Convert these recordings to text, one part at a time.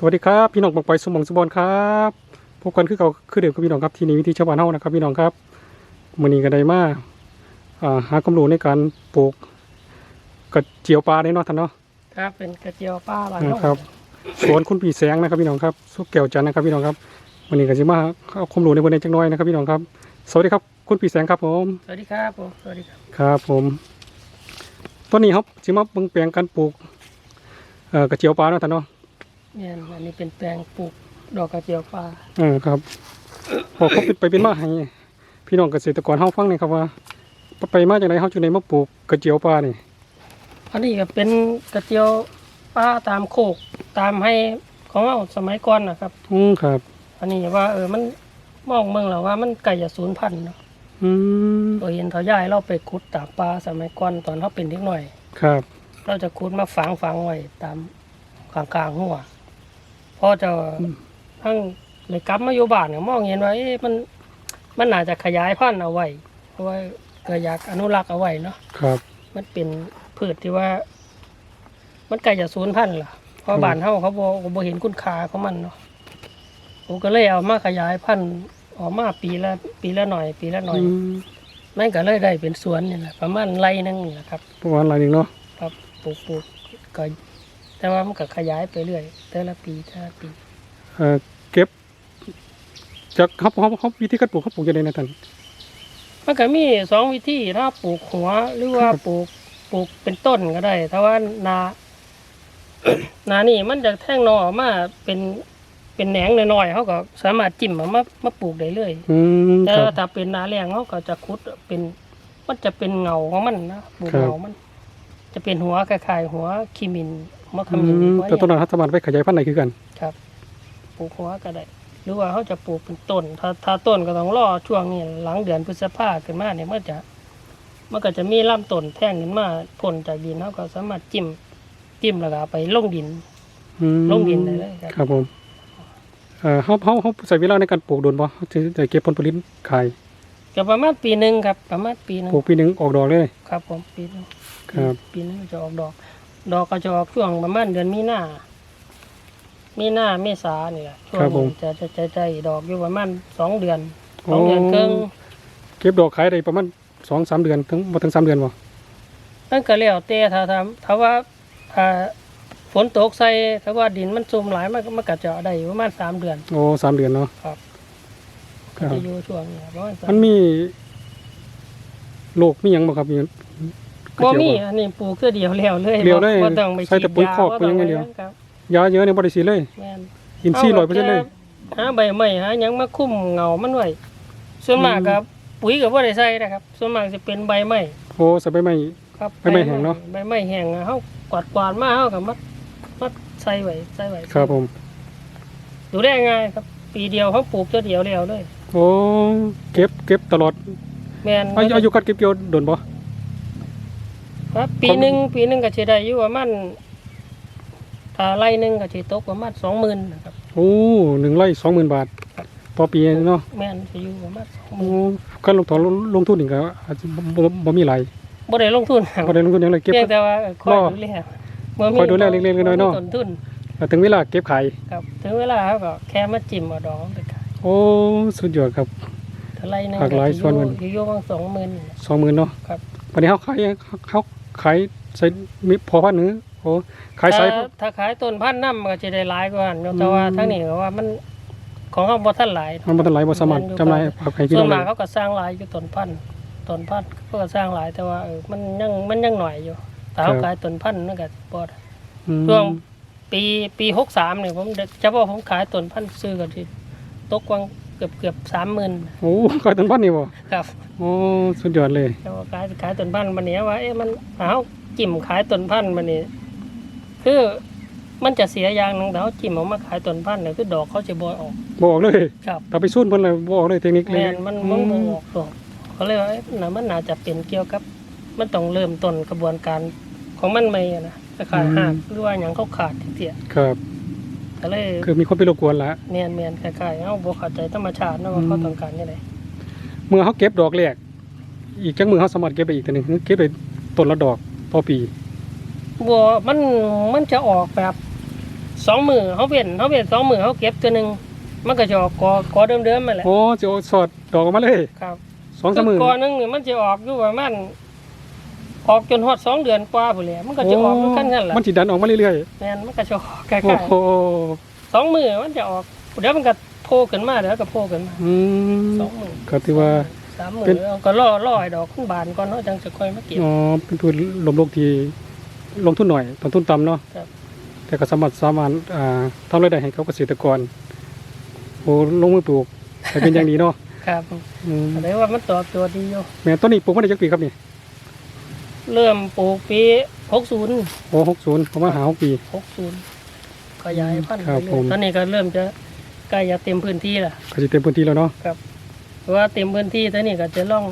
สวัสดีครับพี่น้องปองไปอยสมองสมบอนครับพบกันคือเก่าคือเดิมกับพี่น้องครับที่นี่วิธีชาวบ้านเฮานะครับพี่น้องครับมื้อนี้ก็ได้มาอ่าหาความรู้ในการปลูกกระเจียวปลาได้เนาะท่านเนาะครับเป็นกระเจียวป้าบ้านนะเฮาครับสวนคุณปีแสงนะครับพี่น้องครับสุกแก้วจันทร์นะครับพี่น้องครับวันนี้ก็จะมาเอาความรู้ในประเด็นจักหน้อยนะครับพี่น้องครับ สวัสดีครับคุณปีแสงครับผมสวัสดีครับผมสวัสดีครับครับผมตอนนี้ครับสิมาเบิ่งแปลงการปลูกเอ่อกระเจียวปลาเนาะท่านเนาะ เนี่ยอันนี้เป็นแปลงปลูกดอกกระเจียวป้าเออครับพอเขาเป็นไปเป็นมาให้พี่น้องเกษตรกรเฮาฟังหนี่อยครับว่า ไปมาจากไหนเฮาจุดไหนมาปลูกกระเจียวปลานี่อันนี้ก็เป็นกระเจียวป้าตามโคกตามให้ของเราสมัยก่อนนะครับ อืมครับ อันนี้ว่า เออมันมองเมืองแล้วว่ามันไก่จะสูญพันธุ์เนาะอืมตัวเห็นเขาย้ายเราไปขุดตามปลาสมัยก่อนตอนเขาเป็นเด็กหน่อย ครับ เราจะขุดมาฝังฝังไว้ตามกลางกลางๆหัว พอจะทั้งเลยกลับมาอยู่บ้านเนี่ยมองเห็นว่าเอ๊ะมันมันน่าจะขยายพันธุ์เอาไว้เพราะว่าก็อยากอนุรักษ์เอาไว้เนาะครับ มันเป็นพืชที่ว่า มันใกล้จะสูญพันธุ์ล่ะเพราะอืมบ้านเฮาเขาบ่บ่เห็นคุณค่าของมันเนาะผมก็เลยเอามาขยายพันธุ์ออกมาปีละปีละหน่อย ปีละหน่อยอืมนั่นก็เลยได้เป็นสวนนี่แหละประมาณไร่หนึงนี่แหละครับประมาณอะไรนึงเนาะครับปลูกปลูกก็ แต่ว่ามันก็ขยายไปเรื่อย แต่ละปีแต่ละปีเอ่อเก็บจากเขาเขาเขาวิธีการปลูกเขาปลูกยังไงนะท่านมันก็มีสองวิธีถ้าปลูกหัวหรือว่าปลูกปลูกเป็นต้นก็ได้ถ้าว่านา นานี่มันจะแท่งหนอออกมาเป็นเป็นแหนงน้อยๆเขาก็สามารถจิ้มเอามามาปลูกได้เลยอืมแต่ครับ ถ้าเป็นนาแรงเขาก็จะคุดเป็นมันจะเป็นเงาของมันนะปลูกครับ เงามัน จะเป็นหัวคล้ายๆหัวขีมิน หัวขอืมิ้นมหัวแต่ต้นหยังนั้นรัฐบาลไปขยายพันธุ์ไหนคือกันครับปลูกหัวก็ได้ หรือว่าเขาจะปลูกเป็นต้น ถ้าถ้าต้นก็ต้องรอช่วงนี้หลังเดือนพฤษภาขึ้นมาเนี่ยมันจะมันก็จะมีลำต้นแท่งขึ้นมาพ่นจากดินเขาก็สามารถจิ้มจิ้มแล้วก็เอาไปลงดิน อืมลงดินได้เลยครับ ครับผมเอ่อเขาเขาเขาใส่เวลาในการปลูกโดนบ่เขาจะจะเก็บผลผลิตขายก็ประมาณปีหนึ่งครับ ประมาณปีหนึ่งปลูกปีหนึงออกดอกเลย ครับผมปีหนึงครับ ปีหนึงจะออกดอก ดอกก็จะออกช่วงประมาณเดือนมีนามีนาเมษานี่แหละช่วงนี้จะจะจะจะดอกอยู่ประมาณสองเดือนสองเดือนครึ่งเก็บดอกขายได้ประมาณสองสามเดือนถึงบ่ถึงสามเดือนบ่นั่นก็แล้วแต่ถ้าทำถ้าว่าถ้าฝนตกใส่ถ้าว่าดินมันซุ่มหลายมันก็มันก็จะได้อยู่ประมาณสามเดือน โอ้สามเดือนเนาะครับครัก็บจะอยู่ช่วงนี้ประมาณสามันมีโรคมีหยังบ่ครับมี บ่มีอันนี้ปลูกเพื่อเดียวแล้วเลยเดียวเลยบ่ต้องไปใส่แต่ปุ๋ยคอกฉีปุ๋ยอย่างเดียวบ่ต้ไปครับยาเยอะเนี่ยบ่ได้ฉีดเลยแม่นอินทรีย์100%เลย หาใบไม้หาหยังมาคุ้มเงามันไว้ส่วนมากครับปุ๋ยก็บ่ได้ใส่นะครับ ส่วนมากจะเป็นใบไม้โอ้ใส่ใบไม้ ครับใบไม้แห้งเนาะ ใบไม้แห้งอะเฮากวาดกวาดๆมาเฮาก็มัดมัดใส่ไว้ใส่ไว้ครับผม ดูได้ง่ายครับ ปีเดียวเขาปลูกเพื่อเดียวแล้วเลยโอ้เก็บเก็บตลอดแม่นอายุอายุการเก็บเกี่ยวโดนบ่ ครับปีหนึ่งปีหนึ่งก็จะได้อยู่ประมาณถ้าไร่หนึ่งก็จะตกประมาณสองหมื่นนะครับ โอ้หนึ่งไร่สองหมื่นบาท ต่อปีเนาะแม่นจะอยู่ประมาณสองหโอ้มื่นการลงทุนลงทุนนี่ก็อาจจะบ่บ่บ่มีหลายบ่ได้ลงทุนบ่ได้ลงทุนหยังเลยเก็บเพียงแต่ว่าคอยรอดูแลบ่มีคอยดูแลเล็กๆน้อยๆเนาะบ่มีต้นทุนแล้วถึงเวลาเก็บขายครับถึงเวลาเขาก็แค่มาจิ้มเอาดอกมันไปขายโอ้สุดยอดครับถ้าไร่หนึ่งหลากหลายก็ส่วนมันอยู่อยู่ประมาณสองหมื่นสองหมื่นเนาะครับวันนี้เขาขายเขา ขายใส่มีพอพันหนึ่งโอ้ขายใส่ถ้าถ้าขายต้นพันธุ์น้ำมันก็จะได้หลายกว่านั้นแต่ว่าอืมทั้งนี้ก็ว่ามันของเขาบ่ทันหลายมันบ่ทันหลายบ่สามารถจำหน่ายให้พี่ส่น้วอนงมากได้เขาก็สร้างหลายอยู่ต้นพันธุ์ต้นพันธุ์เขาก็สร้างหลายแต่ว่าเออมันยังมันยังหน่อยอยู่แต่เขาขายต้นพันธุ์นั่นก็บ่ได้ อืมช่วงปีปีหกสามเนี่ยผมเฉพาะผมขายต้นพันธุ์ซื้อกันที่ตกวัง เกือบเกือบสามหมื่นโอ้ขายต้นพันธุ์นี่บ่ครับโอ้สุดยอดเลยเฉพาะขายขายต้นพันธุ์มันเนี้ยว่าเอ๊ะมันเอาจิ้มขายต้นพันธุ์มันนี่คือมันจะเสียอย่างหนึงแต่เขาจิ้มออกมาขายต้นพันธุ์เนี่ยคือดอกเขาจะบอยออกบ่ออกเลยครับ ถ้าไปสู้เพิ่นเลยบ่ออกเลยเทคนิคเลแมยนมันมันบ่ออกดอกเขาเลยว่าเอ๊ะน่ะมันน่าจะเป็นเกี่ยวกับ มันต้องเริ่มต้นกระบวนการของมันใหม่อะนะคล้ายๆหากหรือว่าอย่างเขาขาดเถี่ยครับๆ ก็เลยคือมีคนไปรบกวนละเนียนเมียนคล้ายๆเขาบ่เข้าใจธรรมชาตินะว่าเขาต้องการยังไงเมื่อเขาเก็บดอกแรกอีกจักมือเขาสามารถเก็บไปอีกตัวหนึงเก็บไปต้นละดอกต่อปีบัวมันมันจะออกแบบสองมือเขาเว้นเขาเว้นสองมือเขาเก็บตัวหนึ่งมันก็จะออกกอกอเดิมๆมาแหละโอ้จะเอาสอดดอกออกมาเลยครับสองสามมือคืกอหนึงเนี่ยมันจะออกอยู่ประมาณ ออกจนฮอดสองเดือนกว่าผู้นแหละมันก็จะออกอยู่ขั้นนั้นแหละมันสิดันออกมาเรื่อยแม่นมันก็จะออกใกล้ๆโอ้โหๆสองมือมันจะออกเดี๋ยวมันก็โผล่ขึ้นมาเดี๋ยวก็โผล่ขึ้นมาอืมสองมือก็ถือว่า สามมือเป็น เอาก็ล่อล่อให้ดอกขึ้นบานก่อนเนาะจังจะค่อยมาเก็บ อ๋อเป็นทุนลมโลกที่ลงทุนหน่อยต้นทุนต่ำเนาะครับ แต่ก็สามารถสามารถอ่าทำรายได้ให้กับเกษตรกรโอ้ลงมือปลูกให้เป็นอย่างดีเนาะครับอืมแต่ว่ามันตอบโจทย์ดีอยู่แม่ต้นนี้ปลูกมาได้จักปีครับนี่ เริ่มปลูกปีหกศูนย์โอ้หกศูนย์ประมาณหาหกปี หกศูนย์ขยายพันธุ์ครับไปเรื่ผอยมตอนนี้ก็เริ่มจะใกล้จะเต็มพื้นที่ละก็จะเต็มพื้นที่แล้วเนาะเพราะว่าเต็มพื้นที่ตอนนี้ก็จะล่อง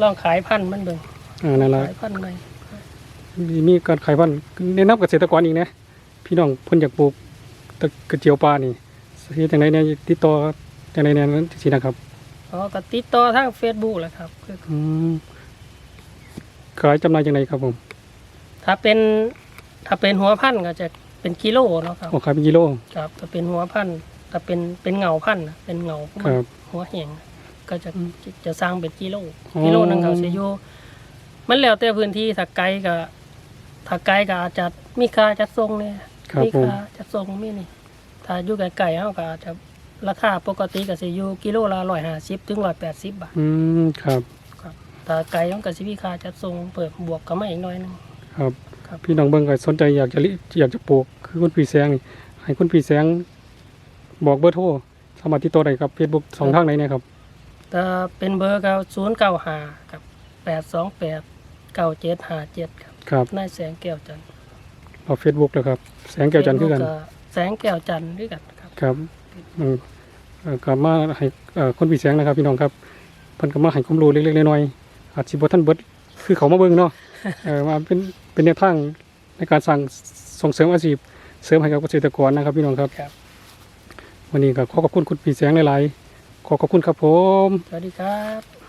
ล่องขายพันธุ์มันเบิ่งอ่านั่นละขายพันธุ์ใหม่มีมีการขายพันธุ์แนะนำเกษตรกรอีกนะพี่น้องเพิ่นอยากปลูกตะกระเจียวปลานี่เฮ็ดจังไดเนี่ยติดต่อจังไดเนี่ยนั่นสินะครับอ๋อก็ติดต่อทางเฟซบุ๊กแหละครับคืออืม ขายจำหน่ายจังไดครับผมถ้าเป็นถ้าเป็นหัวพันธุ์ก็จะเป็นกิโลเนาะครับออกขายเป็นกิโล ครับถ้าเป็นหัวพันธุ์ถ้าเป็นเป็นเงาพันธุ์น่ะเป็นเงาของคมันรับ หัวแห้งก็จะจะจะสร้างเป็นกิโลอ๋อ กิโลหนึงเขาจะอยู่มันแล้วแต่พื้นที่ถ้าไกลก็ถ้าไกลก็อาจจะมีค่าจัดส่งเนี่ยครับมีผมค่าจัดส่งมีนี่ถ้าอยู่ไกลๆเฮาก็อาจจะราคาปกติก็สิอยู่กิโลละ150ถึง180บาท อืมครับครับ ถ้าไกลมันก็สิมีค่าจัดส่งเปิดบวกก็มาอีกหน่อยหนึง ครับครับ พี่น้องเบิ่งก็สนใจอยากจะลิอยากจะปลูกคือคุณพี่แสงนี่ให้คุณพี่แสงบอกเบอร์โทรสามารถติดต่อได้ครับ Facebook สองทางไหนเนะครับถ้าเป็นเบอร์ก็095กับ828 9757ครับครับนายแสงแก้วจันทร์เอา Facebook แล้วครับแสงแก้วจันทร์คือกัน Facebook แสงแก้วจันทร์คือกันครับ ครับอืมเอ่อกลับมาให้เอ่อคนพี่แสงนะครับ พี่น้องครับเพิ่นก็มาให้ความรู้เล็กๆน้อยๆ อาจสิบ่ทันเบิดคือเขามาเบิ่งเนาะเออมาเป็นเป็นแนวทางในการสั่งส่งเสริมอาชีพเสริมให้กับเกษตรกรนะครับพี่น้องครับครับวันนี้ก็ขอขอบคุณคุณพี่แสงหลายๆขอขอบคุณครับผม สวัสดีครับ